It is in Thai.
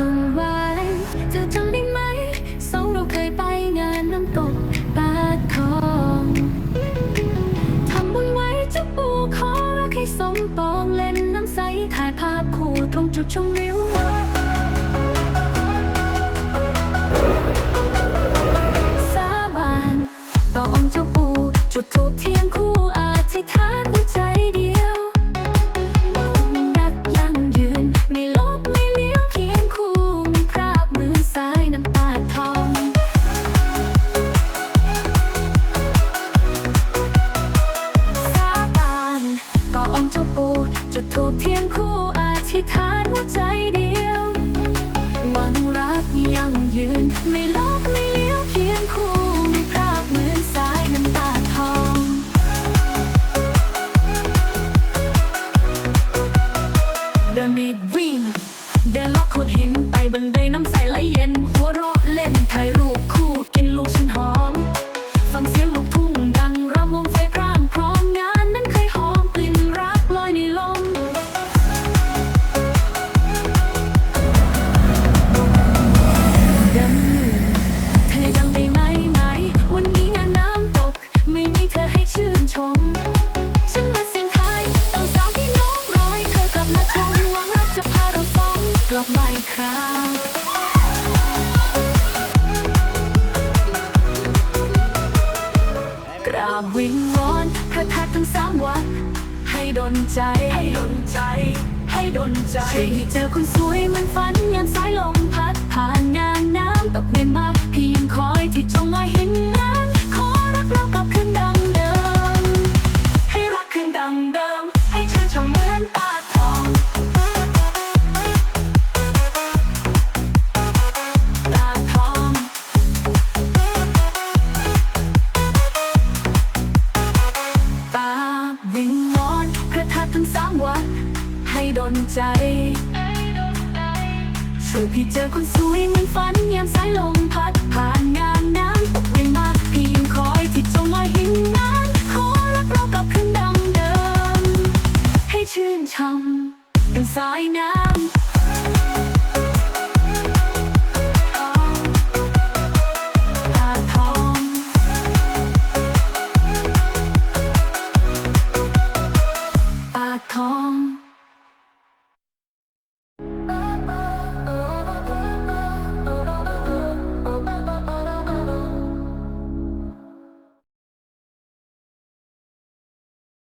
เอไว้เจำได้ไหมสองเราเคยไปงานน้ำตกปากคองทำบุญไว้เจ้าปู่ขอรักให้สมปองเล่นน้ำใสถ่ายภาพคู่ตรงจุดชมวิวสาบานต่อองค์เจ้าปู่จุดทูบเทียน ใจดี กลับมาอีข้งกราบวงอนพระทัทั้งสามวัน ให้ดนใจ ให้ดนใจ ให้ดนใจช่วด้เจอคนสวยเหมือนฝันยันสายลมพัด ทั้งสามวัน ให้ดนใจช่วยพี่เจอคนสวยเหมือนฝันยามสายลมพัดผ่านงานน้ำตกไม่มากพี่ยังคอยที่จมลอยหินนั้นขอรักเรากลับคืนดังเดิม ให้ชื่นช่ำเป็นสายน้ำ